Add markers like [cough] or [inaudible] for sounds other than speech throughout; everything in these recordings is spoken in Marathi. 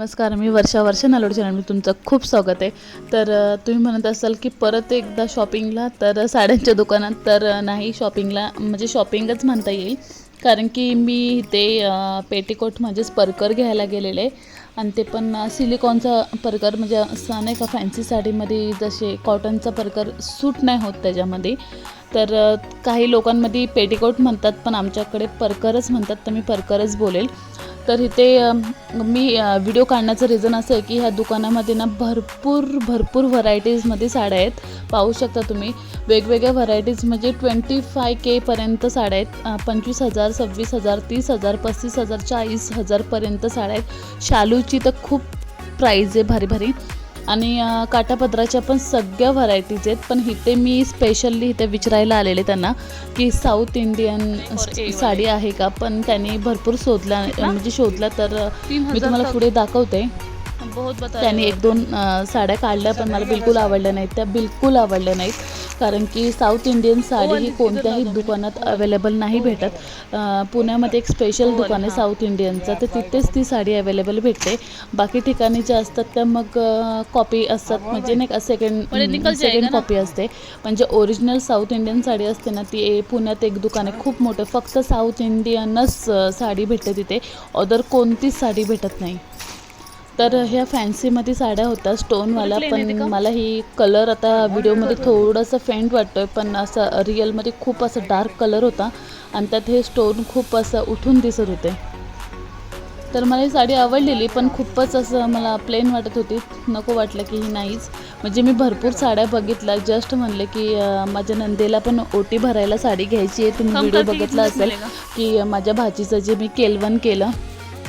नमस्कार मी वर्षा वर्षा नालोड चॅनलमध्ये तुमचं खूप स्वागत आहे. तर तुम्ही म्हणत असाल की परत एकदा शॉपिंगला तर साड्यांच्या दुकानात तर नाही शॉपिंगला म्हणजे शॉपिंगच म्हणता येईल. कारण की मी इथे पेटीकोट म्हणजेच परकर घ्यायला गेलेले आणि ते पण सिलिकॉनचा परकर म्हणजे असं नाही का फॅन्सी साडीमध्ये जसे कॉटनचा परकर सूट नाही होत त्याच्यामध्ये. तर काही लोकांमध्ये पेटीकोट म्हणतात पण आमच्याकडे परकरच म्हणतात तर मी परकरच बोलेल. तर इथे मी व्हिडिओ काढण्याचं रिझन असं आहे की ह्या दुकानामध्ये ना भरपूर भरपूर व्हरायटीजमध्ये साड्या आहेत. पाहू शकता तुम्ही वेगवेगळ्या व्हरायटीज म्हणजे ट्वेंटी फाय केपर्यंत साड्या आहेत. पंचवीस हजार सव्वीस हजार तीस हजार पस्तीस हजार चाळीस हजारपर्यंत साड्या आहेत. शालूची तर खूप प्राईज आहे भारी भारी. आणि काटापदराच्या पण सगळ्या व्हरायटीज आहेत. पण इथे मी स्पेशली इथे विचारायला आलेले त्यांना की साऊथ इंडियन साडी आहे का? पण त्यांनी भरपूर शोधल्या म्हणजे शोधल्या तर मी तुम्हाला पुढे दाखवते. त्यांनी एक दोन साड्या काढल्या पण मला बिलकुल आवडल्या नाहीत. त्या बिलकुल आवडल्या नाहीत. कारण की साऊथ इंडियन साडी ही कोणत्याही दुकानात अवेलेबल नाही भेटत. अ, पुण्यामध्ये एक स्पेशल दुकान आहे साऊथ इंडियनचं तर तिथेच ती साडी अवेलेबल भेटते. बाकी ठिकाणी ज्या असतात त्या मग कॉपी असतात. म्हणजे नाही का सेकंड सेकंड कॉपी असते. म्हणजे ओरिजिनल साऊथ इंडियन साडी असते ना ती पुण्यात एक दुकान आहे. खूप मोठं. फक्त साऊथ इंडियनच साडी भेटते तिथे. अदर कोणतीच साडी भेटत नाही. तर ह्या फॅन्सीमध्ये साड्या होत्या स्टोनवाला पण मला ही कलर आता व्हिडिओमध्ये थोडंसं फेंट वाटतोय पण असं रिअलमध्ये खूप असं डार्क कलर होता आणि त्यात हे स्टोन खूप असं उठून दिसत होते. तर मला ही साडी आवडलेली पण खूपच असं मला प्लेन वाटत होती. नको वाटलं की ही नाहीच. म्हणजे मी भरपूर साड्या बघितल्या जस्ट म्हणले की माझ्या नंदेला पण ओटी भरायला साडी घ्यायची आहे. तुम्ही व्हिडिओ बघितला असेल की? माझ्या भाचीचं जे मी केलवन केलं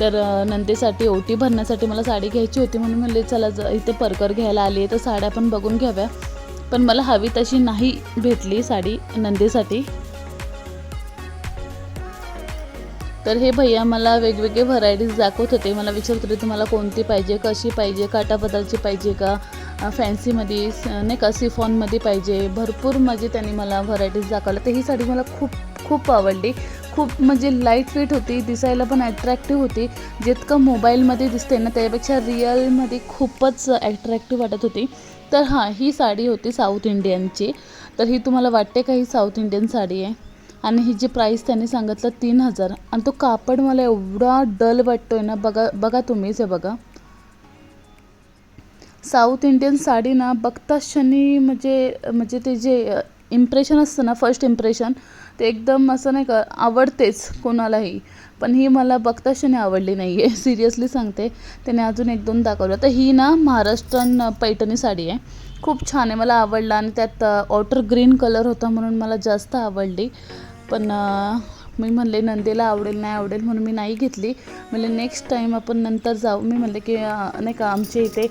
तर नंदीसाठी नंदेसाठी ओटी भरण्यासाठी मला साडी घ्यायची होती म्हणून म्हणले चला ज इथे परकर घ्यायला आली आहे तर साड्या पण बघून घ्याव्या. पण मला हवी तशी नाही भेटली साडी नंदेसाठी. तर हे भैया मला वेगवेगळे व्हरायटीज दाखवत होते. मला विचारत होते तुम्हाला कोणती पाहिजे? कशी पाहिजे? काटापदरची पाहिजे का? फॅन्सीमध्ये नाही का सिफॉनमध्ये पाहिजे? भरपूर म्हणजे त्यांनी मला व्हरायटीज दाखवल्या. तर ही साडी मला खूप खूप आवडली. खूप म्हणजे लाइट वेट होती दिसायला पण ॲट्रॅक्टिव्ह होती. जितकं मोबाईलमध्ये दिसते ना त्यापेक्षा रिअलमध्ये खूपच ॲट्रॅक्टिव्ह वाटत होती. तर हां ही साडी होती साऊथ इंडियनची तर ही तुम्हाला वाटते का ही साऊथ इंडियन साडी आहे? आणि ही जी प्राईस त्यांनी सांगितलं तीन हजार. आणि तो कापड मला एवढा डल वाटतोय ना बघा बघा तुम्हीच हे बघा. साऊथ इंडियन साडी ना बघता क्षणी म्हणजे म्हणजे ते जे इम्प्रेशन असतं ना फर्स्ट इम्प्रेशन ते एकदम असं नाही का आवडतेच कोणालाही. पण ही मला बघता आवडली नाही आहे [laughs] सिरियसली सांगते त्याने अजून एक दोन दाखवलं. तर ही ना महाराष्ट्रन पैठणी साडी आहे. खूप छान आहे. मला आवडला आणि त्यात ऑटर ग्रीन कलर होता म्हणून मला जास्त आवडली. पण मी म्हणले नंदेला आवडेल नाही आवडेल म्हणून मी नाही घेतली. म्हणजे नेक्स्ट टाईम आपण नंतर जाऊ. मी म्हणले की नाही का आमच्या इथे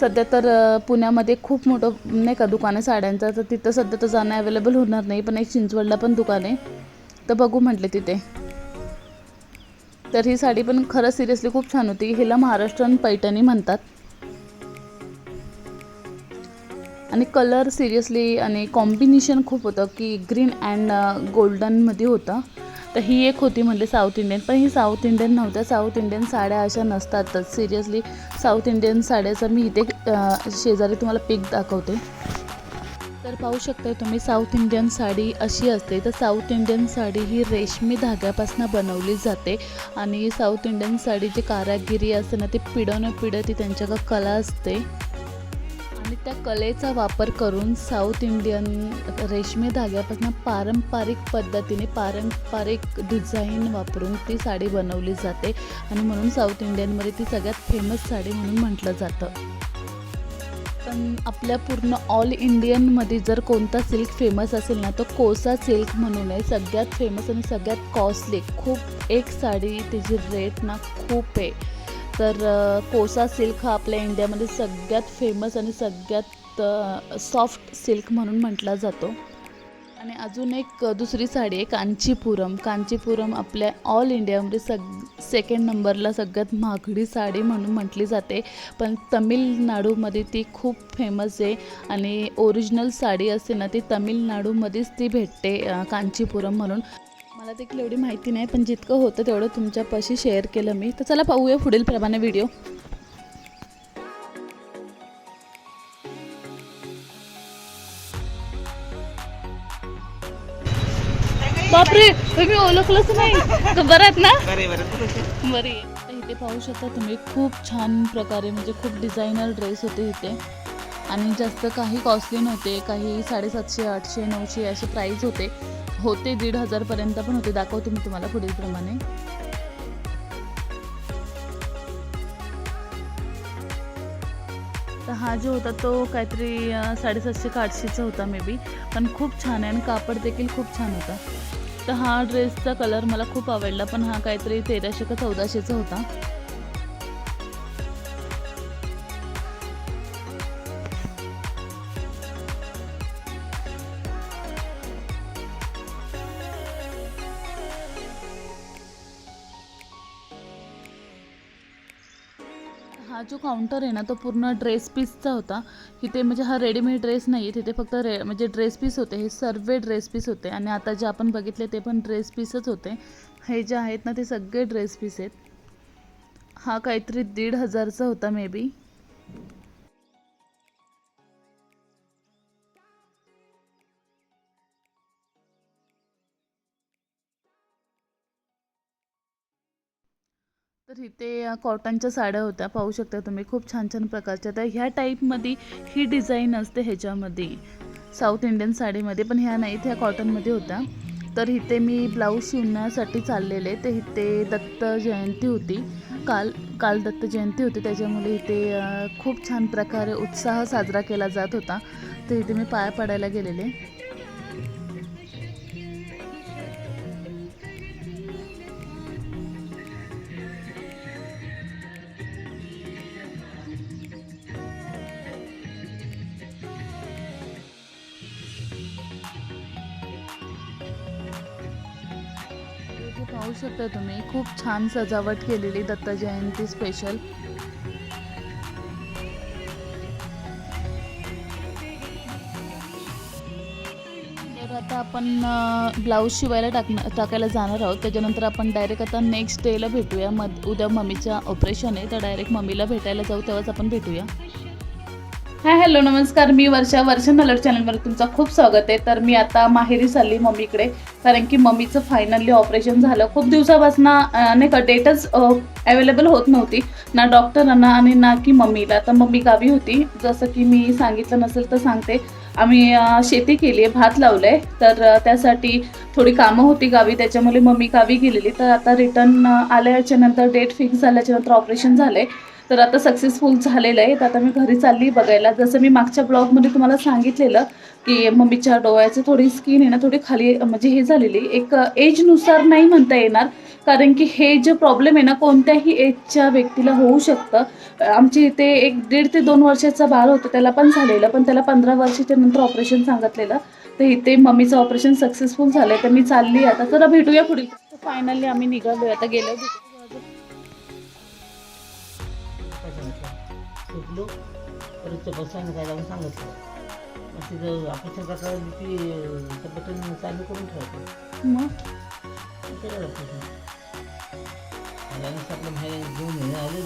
सध्या तर पुण्यामध्ये खूप मोठं नाही का दुकान आहे साड्यांचं. तर तिथं सध्या तर जाणं अवेलेबल होणार नाही पण एक चिंचवडला पण दुकान आहे. तर बघू म्हटले तिथे. तर ही साडी पण खरं सिरियसली खूप छान होती. हिला महाराष्ट्रन पैठणी म्हणतात. आणि कलर सिरियसली आणि कॉम्बिनेशन खूप होतं की ग्रीन अँड गोल्डनमध्ये होतं. तर ही एक होती म्हणजे साऊथ इंडियन पण ही साऊथ इंडियन नव्हत्या. साऊथ इंडियन साड्या अशा नसतातच. सिरियसली साऊथ इंडियन साड्याचा मी इथे uh, शेजारी तुम्हाला पिक दाखवते. तर पाहू शकता तुम्ही साऊथ इंडियन साडी अशी असते. तर साऊथ इंडियन साडी ही रेशमी धाग्यापासून बनवली जाते. आणि साऊथ इंडियन साडीची कारागिरी असते ना ती न पिढ्या ती त्यांच्याकडं कला असते. त्या कलेचा वापर करून साऊथ इंडियन रेशमी धाग्यापासून पारंपरिक पद्धतीने पारंपरिक डिझाईन वापरून ती साडी बनवली जाते. आणि म्हणून साऊथ इंडियनमध्ये ती सगळ्यात फेमस साडी म्हणून म्हटलं जातं. पण आपल्या पूर्ण ऑल इंडियनमध्ये जर कोणता सिल्क फेमस असेल ना तो कोसा सिल्क म्हणून आहे. सगळ्यात फेमस आणि सगळ्यात कॉस्टली खूप एक साडी त्याची रेट ना खूप आहे. तर कोसा सिल्क हा आपल्या इंडियामध्ये सगळ्यात फेमस आणि सगळ्यात सॉफ्ट सिल्क म्हणून म्हटला जातो. आणि अजून एक दुसरी साडी आहे कांचीपुरम. कांचीपुरम आपल्या ऑल इंडियामध्ये सग सेकंड नंबरला सगळ्यात महागडी साडी म्हणून म्हटली जाते. पण तमिळनाडूमध्ये ती खूप फेमस आहे. आणि ओरिजिनल साडी असते ना ती तमिळनाडूमध्येच ती भेटते कांचीपुरम म्हणून. मला देखील एवढी माहिती नाही पण जितकं होतं तेवढं तुमच्यापाशी शेअर केलं मी. तर चला पाहूया पुढील प्रमाणे व्हिडिओ बापरे तुम्ही ओळखलंच नाही. बरं आहेत ना? बरे इथे पाहू शकता तुम्ही खूप छान प्रकारे म्हणजे खूप डिझायनर ड्रेस होते इथे. आणि जास्त काही कॉस्टली नव्हते काही साडेसातशे आठशे नऊशे असे प्राईस होते. होते दीड हजारपर्यंत पण होते. दाखवते मी तुम्हाला पुढील प्रमाणे. तर हा जो होता तो काहीतरी साडेसातशे का आठशेचा होता मे बी पण खूप छान आहे आणि कापड देखील खूप छान होता. तर हा ड्रेसचा कलर मला खूप आवडला. पण हा काहीतरी तेराशे का चौदाशेचा होता. हा जो काउंटर आहे ना तो पूर्ण ड्रेस पीसचा होता. इथे म्हणजे हा रेडीमेड ड्रेस नाही आहे तिथे फक्त रे म्हणजे ड्रेस पीस होते. हे सर्व ड्रेस पीस होते. आणि आता जे आपण बघितले ते पण ड्रेस पीसच होते. हे जे आहेत ना ते सगळे ड्रेस पीस आहेत. हा काहीतरी दीड हजारचा होता मे बी तर इथे कॉटनच्या साड्या होत्या. पाहू शकता तुम्ही खूप छान छान प्रकारच्या. तर ह्या टाईपमध्ये ही डिझाईन असते ह्याच्यामध्ये. साऊथ इंडियन साडीमध्ये पण ह्या नाहीत ह्या कॉटनमध्ये होत्या. तर इथे मी ब्लाऊज शिवण्यासाठी चाललेले. तर इथे दत्त जयंती होती. काल काल दत्त जयंती होती. त्याच्यामुळे इथे खूप छान प्रकारे उत्साह साजरा केला जात होता. तर इथे मी पाया पडायला गेलेले. शकता तुम्ही. खूप छान सजावट केलेली दत्त जयंती स्पेशल तर आता आपण ब्लाऊज शिवायला टाकणार टाकायला जाणार आहोत. त्याच्यानंतर आपण डायरेक्ट आता नेक्स्ट डेला भेटूया. मग उद्या मम्मीचं ऑपरेशन आहे. तर डायरेक्ट मम्मीला भेटायला जाऊ तेव्हाच आपण भेटूया. हाय हॅलो नमस्कार. मी वर्षा वर्षा नलर चॅनलवर तुमचं खूप स्वागत आहे. तर मी आता माहेरी चालली मम्मीकडे. कारण की मम्मीचं फायनली ऑपरेशन झालं. खूप दिवसापासून नाही का डेटच अवेलेबल होत नव्हती. ना डॉक्टरांना आणि ना की मम्मीला. तर मम्मी गावी होती. जसं की मी सांगितलं नसेल तर सांगते. आम्ही शेती केली आहे भात लावलं आहे तर त्यासाठी थोडी कामं होती गावी. त्याच्यामुळे मम्मी गावी गेलेली. तर आता रिटर्न आल्याच्यानंतर डेट फिक्स झाल्याच्यानंतर ऑपरेशन झालं आहे तर आता सक्सेसफुल झालेलं आहे. तर आता मी घरी चालली बघायला. जसं मी मागच्या ब्लॉगमध्ये तुम्हाला सांगितलेलं की मम्मीच्या डोळ्याची थोडी स्किन आहे ना थोडी खाली म्हणजे हे झालेली. एक एजनुसार नाही म्हणता येणार. कारण की हे जे प्रॉब्लेम आहे ना कोणत्याही एजच्या व्यक्तीला होऊ शकतं. आमच्या इथे एक दीड ते दोन वर्षाचा बाळ होतं त्याला पण झालेलं. पण त्याला पंधरा वर्षाच्या नंतर ऑपरेशन सांगितलेलं. तर इथे मम्मीचं ऑपरेशन सक्सेसफुल झालं तर मी चालली आता. जरा भेटूया पुढे फायनली आम्ही निघालो आता गेलो सुटलो परत चपल सांगितलं जाऊन सांगितलं. मग तिथं ऑपरेशन करता ती ते बटन चालू करून ठेवायचं मग? केलं ऑपरेशन आल्यानंतर आपलं बाहेर घेऊन येणं आले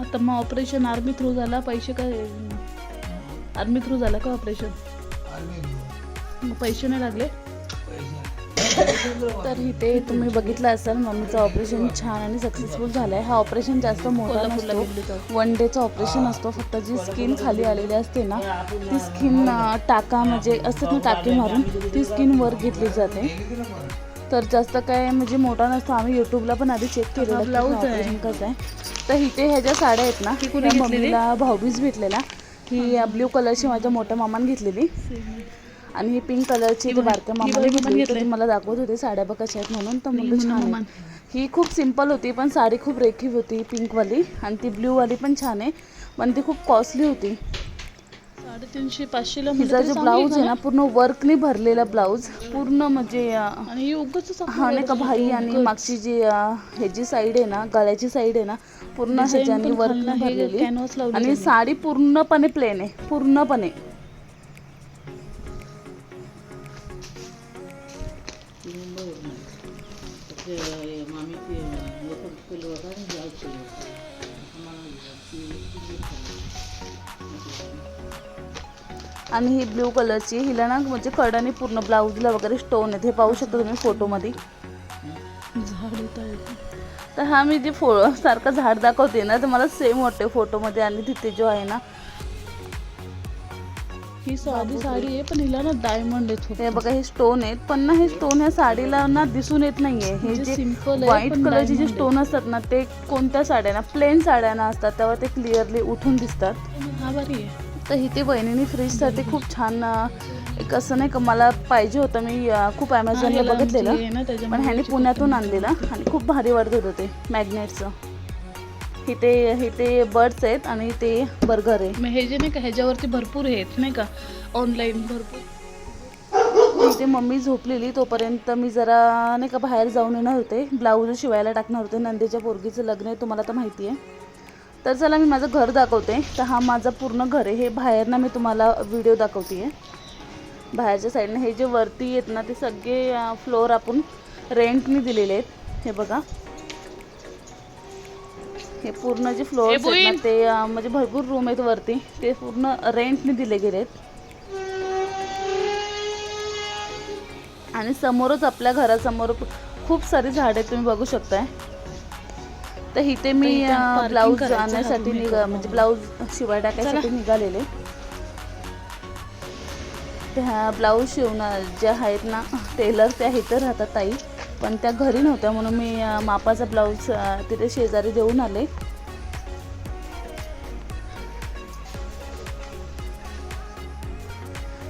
आता मग ऑपरेशन आर्मी थ्रू झाला पैसे काय आर्मी थ्रू झाला का ऑपरेशन? मग पैसे नाही लागले? तर इथे तुम्ही बघितलं असाल मम्मीचं ऑपरेशन छान आणि सक्सेसफुल झालं आहे हा ऑपरेशन जास्त मोठा नसतो. वन डेचं ऑपरेशन असतो. फक्त जी स्किन खाली आलेली असते ना ती स्किन टाका म्हणजे असतात ना टाके मारून ती स्किन वर घेतली जाते. तर जास्त काय म्हणजे मोठा नसतो. आम्ही युट्यूबला पण आधी चेक केलेलं ब्लाऊज ऑपरेशन कसं आहे. तर इथे ह्या ज्या साड्या आहेत ना मम्मीला भाऊबीज भेटलेला ही ब्ल्यू कलरची माझ्या मोठ्या मामाने घेतलेली. आणि ही पिंक कलरची बारक्या मामाने घेतली मला दाखवत होते साड्या बघ कशा आहेत म्हणून तर म्हणलं छान आहे. ही खूप सिंपल होती पण साडी खूप रेखीव होती पिंकवाली आणि ती ब्ल्यूवाली पण छान आहे पण ती खूप कॉस्टली होती. साडेतीनशे पाचशेला हिचा जो ब्लाऊज आहे ना पूर्ण वर्कने भरलेला ब्लाऊज पूर्ण म्हणजे हा नाही का भाई आणि मागची जी ह्याची साईड आहे ना गळ्याची साईड आहे ना पूर्ण ह्याच्याने वर्कने भरलेली. आणि साडी पूर्णपणे प्लेन आहे पूर्णपणे. आणि ही ब्ल्यू कलरची हिला ना म्हणजे कडाने पूर्ण ब्लाऊजला वगैरे स्टोन आहेत. हे पाहू शकता तुम्ही फोटोमध्ये तर हा मी जे फो सारखं झाड दाखवते ना तर मला सेम वाटते फोटोमध्ये आणि तिथे जो आहे ना ही साधी साडी आहे पण हिला ना डायमंड आहेत हे बघा हे स्टोन आहेत. पण ना हे स्टोन ह्या साडीला ना दिसून येत नाहीये. हे जे व्हाईट कलरचे जे स्टोन असतात ना ते कोणत्या साड्यांना प्लेन साड्यांना असतात. तेव्हा ते क्लिअरली उठून दिसतात. तर इथे बहिणीने फ्रीजसाठी खूप छान एक असं नाही का मला पाहिजे होतं. मी खूप ॲमेझॉनला बघितलेलं. पण ह्याने पुण्यातून आणलेलं आणि खूप भारी वाटत होतं ते मॅग्नेटचं इथे इथे बर्ड्स आहेत आणि ते बर्गर आहे. मग हे जे नाही का ह्याच्यावरती भरपूर हे आहेत नाही का ऑनलाईन भरपूर. इथे मम्मी झोपलेली तोपर्यंत मी जरा नाही का बाहेर जाऊन येणार होते. ब्लाऊज शिवायला टाकणार होते. नंदेच्या पोरगीचं लग्न आहे तुम्हाला तर माहिती आहे तर चला मी माझं घर दाखवते. तर हा माझं पूर्ण घर आहे. हे बाहेरनं मी तुम्हाला व्हिडिओ दाखवते आहे बाहेरच्या साईडनं हे जे वरती आहेत ना ते सगळे फ्लोअर आपण रेंटनी दिलेले आहेत. हे बघा. हे पूर्ण जे फ्लोअर आहेत ना ते म्हणजे भरपूर रूम आहेत वरती. ते पूर्ण रेंटने दिले गेले आहेत. आणि समोरच आपल्या घरासमोर खूप सारी झाडे आहेत तुम्ही बघू शकताय. तर इथे मी ब्लाऊज आणण्यासाठी निघा म्हणजे ब्लाऊज शिवाय टाकायसाठी निघालेले. त्या ब्लाऊज शिवणार ज्या आहेत ना टेलर त्या इथं राहतात ताई. पण त्या घरी नव्हत्या म्हणून मी मापाचा ब्लाऊज तिथे शेजारी देऊन आले.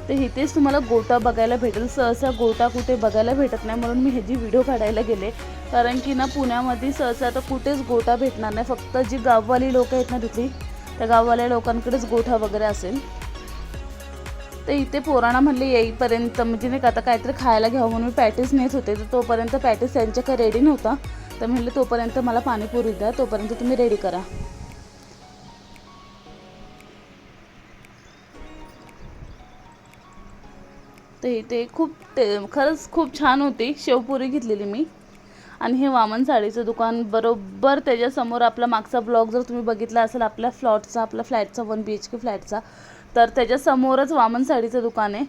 तर इथेच तुम्हाला गोटा बघायला भेटेल. सहसा गोटा कुठे बघायला भेटत नाही म्हणून मी ह्याची व्हिडिओ काढायला गेले. कारण की ना पुण्यामध्ये सहसा तर कुठेच गोठा भेटणार नाही. फक्त जी गाववाली लोक आहेत ना तिथली त्या गाववाल्या लोकांकडेच गोठा वगैरे असेल. तर इथे पोराणा म्हणले येईपर्यंत म्हणजे नाही का आता काहीतरी खायला घ्यावं म्हणून मी पॅटीस नेत होते. तर तोपर्यंत पॅटीस त्यांच्या रेडी नव्हता. तर म्हणले तोपर्यंत मला पाणीपुरी द्या तोपर्यंत तुम्ही रेडी करा. तर इथे खूप ते खरंच खूप छान होती. शेवपुरी घेतलेली मी. आणि हे वामन साडीचं दुकान बरोबर त्याच्यासमोर आपला मागचा ब्लॉग जर तुम्ही बघितला असेल आपल्या फ्लॉटचा आपल्या फ्लॅटचा वन बी एच के फ्लॅटचा तर त्याच्यासमोरच वामन साडीचं दुकान आहे.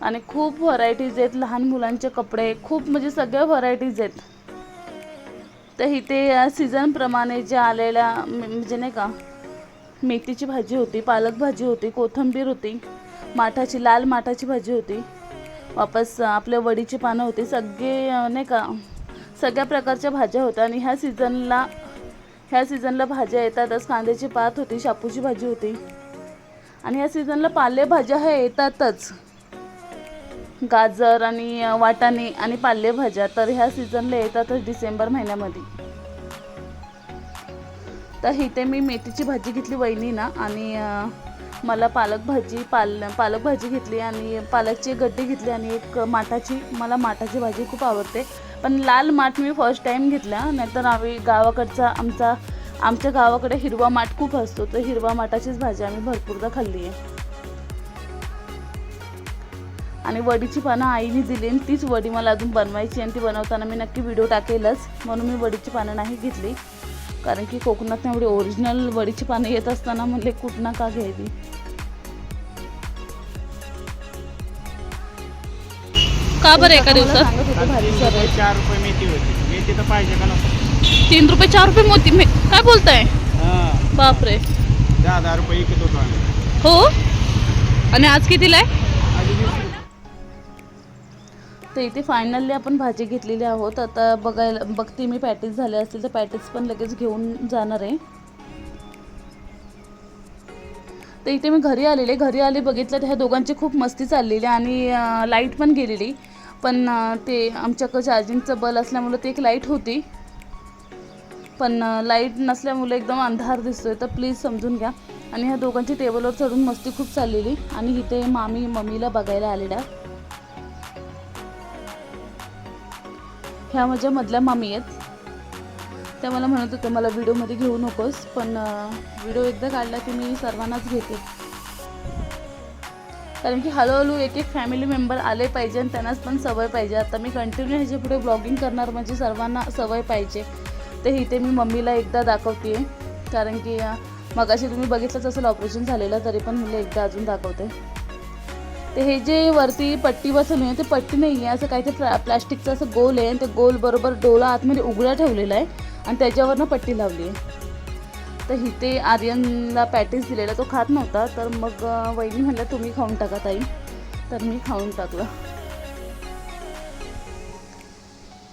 आणि खूप व्हरायटीज आहेत लहान मुलांचे कपडे खूप म्हणजे सगळ्या व्हरायटीज आहेत. तर इथे सीझनप्रमाणे ज्या आलेल्या म्हणजे नाही का मेथीची भाजी होती पालक भाजी होती कोथिंबीर होती माठाची लाल माठाची भाजी होती वापस आपल्या वडीची पानं होती सगळे नाही का सगळ्या प्रकारच्या भाज्या होत्या आणि ह्या सीझनला ह्या सीझनला भाज्या येतातच. कांद्याची पात होती शापूची भाजी होती. आणि ह्या सीझनला पालेभाज्या ह्या येतातच. गाजर आणि वाटाणे आणि पालेभाज्या तर ह्या सीझनला येतातच डिसेंबर महिन्यामध्ये. तर इथे मी मेथीची भाजी घेतली वहिनी ना आणि मला पालक भाजी पाल पालक भाजी घेतली आणि पालकची एक गड्डी घेतली आणि एक माठाची मला माठाची भाजी खूप आवडते. पण लाल माठ मी फर्स्ट टाईम घेतला नाहीतर आम्ही गावाकडचा आमचा आमच्या गावाकडे हिरवा माठ खूप असतो तर हिरवा माठाचीच भाजी आम्ही भरपूरदा खाल्ली आहे. आणि वडीची पानं आईने दिली आणि तीच वडी मला अजून बनवायची आणि ती बनवताना मी नक्की व्हिडिओ टाकेलच म्हणून मी वडीची पानं नाही घेतली. कारण की कोकणात एवढी ओरिजिनल वडीची पानं येत असताना म्हणले कुठं का घ्यायची? का बरं एका दिवसात? चार रुपये मेथी होती. मेथी तर पाहिजे का नको? तीन रुपये चार रुपये मोती मे काय बोलताय? हां. बापरे. दहा दहा रुपये विकत होतो आम्ही. हो? आणि आज कितीला आहे. तर इथे फायनली आपण भाजी घेतलेली आहोत. आता बघायला बघते मी पॅटीस झाले असतील तर पॅटीस पण लगेच घेऊन जाणार आहे. तर इथे मी घरी आलेले घरी आले बघितलं तर ह्या दोघांची खूप मस्ती चाललेली आणि लाइट पण गेलेली. पण ते आमच्याकडं चार्जिंगचं बल असल्यामुळं ती एक लाइट होती. पण लाइट नसल्यामुळे एकदम अंधार दिसतोय तर प्लीज समजून घ्या. आणि ह्या दोघांची टेबलवर चढून मस्ती खूप चाललेली. आणि इथे मामी मम्मीला बघायला आलेल्या. ह्या माझ्या मधल्या मामी आहेत. त्या मला म्हणत होत्या मला व्हिडिओमध्ये घेऊ नकोस पण व्हिडिओ एकदा काढला की मी सर्वांनाच घेते. कारण की हळूहळू एक एक फॅमिली मेंबर आले पाहिजे आणि त्यांनाच पण सवय पाहिजे. आता मी कंटिन्यू ह्याच्या पुढे ब्लॉगिंग करणार म्हणजे सर्वांना सवय पाहिजे. तर इथे मी मम्मीला एकदा दाखवते. कारण की मगाशी तुम्ही बघितलंच असेल ऑपरेशन झालेलं तरी पण मुलं एकदा अजून दाखवते. ते हे जे वरती पट्टी बसवली आहे ते पट्टी नाही आहे असं काहीतरी प्ला प्लॅस्टिकचं असं गोल आहे आणि ते गोल बरोबर डोला आतमध्ये उघडा ठेवलेला आहे आणि त्याच्यावरनं पट्टी लावली आहे. तर इथे आर्यनला पॅटीस दिलेला तो खात नव्हता तर मग वहिनी म्हणलं तुम्ही खाऊन टाका ताई. तर मी खाऊन टाकलं.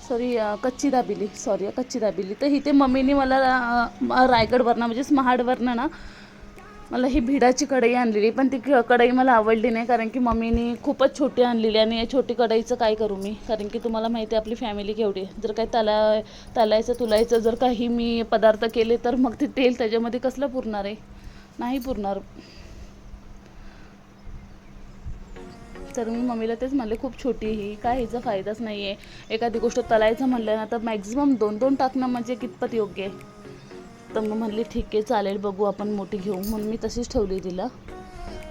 सॉरी कच्ची दाबिली. सॉरी कच्ची दाबिली. तर इथे मम्मीने मला रायगडवरनं म्हणजेच महाडवरनं ना मला ही भिडाची कढई आणलेली पण ती क- कढई मला आवडली नाही कारण की मम्मीने खूपच छोटी आणलेली आणि या छोटी कढईचं काय करू मी? कारण की तुम्हाला माहिती आहे आपली फॅमिली केवढी जर काही तला तलायचं तुलायचं जर काही मी पदार्थ केले तर मग ते तेल त्याच्यामध्ये कसलं पुरणार आहे? नाही पुरणार. तर मी मम्मीला तेच म्हणले खूप छोटी ही काय हिचा फायदाच नाही आहे एखादी गोष्ट तलायचं म्हणलं ना तर मॅक्झिमम दोन दोन टाकणं म्हणजे कितपत योग्य आहे? तर मग म्हणली ठीक आहे चालेल बघू आपण मोठी घेऊ. म्हणून मी तशीच ठेवली तिला.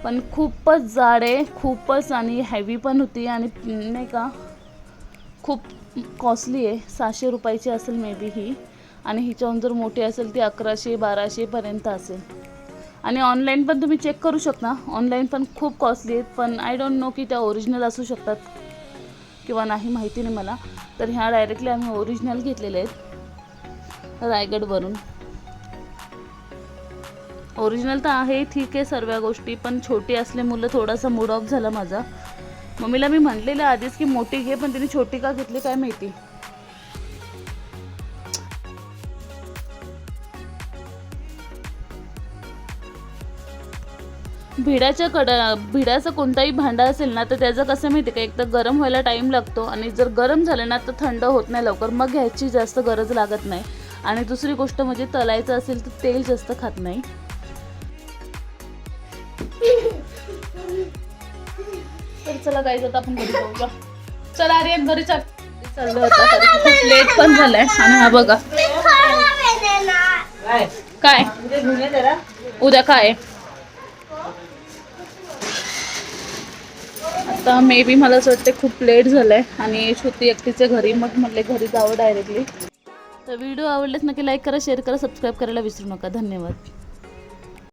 पण खूपच जाड आहे खूपच आणि हॅवी पण होती आणि नाही का खूप कॉस्टली आहे. सहाशे रुपयाची असेल मे बी ही. आणि हिच्याहून जर मोठी असेल ती अकराशे बाराशेपर्यंत असेल. आणि ऑनलाईन पण तुम्ही चेक करू शकता. ऑनलाईन पण खूप कॉस्टली आहेत पण आय डोंट नो की त्या ओरिजिनल असू शकतात किंवा नाही माहिती नाही मला. तर ह्या डायरेक्टली आम्ही ओरिजिनल घेतलेले आहेत. रायगडवरून. ओरिजिनल तर आहे ठीक आहे सर्व गोष्टी पण छोटी असले मुलं थोडासा मूड ऑफ झाला माझा. मम्मीला मी म्हटलेलं आधीच की मोठी घे पण तिने छोटी का घेतली काय माहिती. भिडाच्या कड भिडाचं कोणताही भांडं असेल ना तर त्याचं कसं माहिती का? एक तर गरम व्हायला टाईम लागतो आणि जर गरम झालं ना तर थंड होत नाही लवकर. मग घ्यायची जास्त गरज लागत नाही. आणि दुसरी गोष्ट म्हणजे तलायचं असेल तर तेल जास्त खात नाही. चला गाईज आता आपण घरी जाऊया. चला आर्यन घरी चल. चाललं होतं लेट पण झालंय. आणि हा बघा. काय? काय? उद्या काय? आहे? आता मे बी मला असं वाटतं खूप लेट झालंय आणि श्रुती एकटीचे घरी मग म्हटले घरी जावं डायरेक्टली तर व्हिडिओ आवडलेच नक्की लाईक करा शेअर करा सबस्क्राईब करायला विसरू नका. धन्यवाद.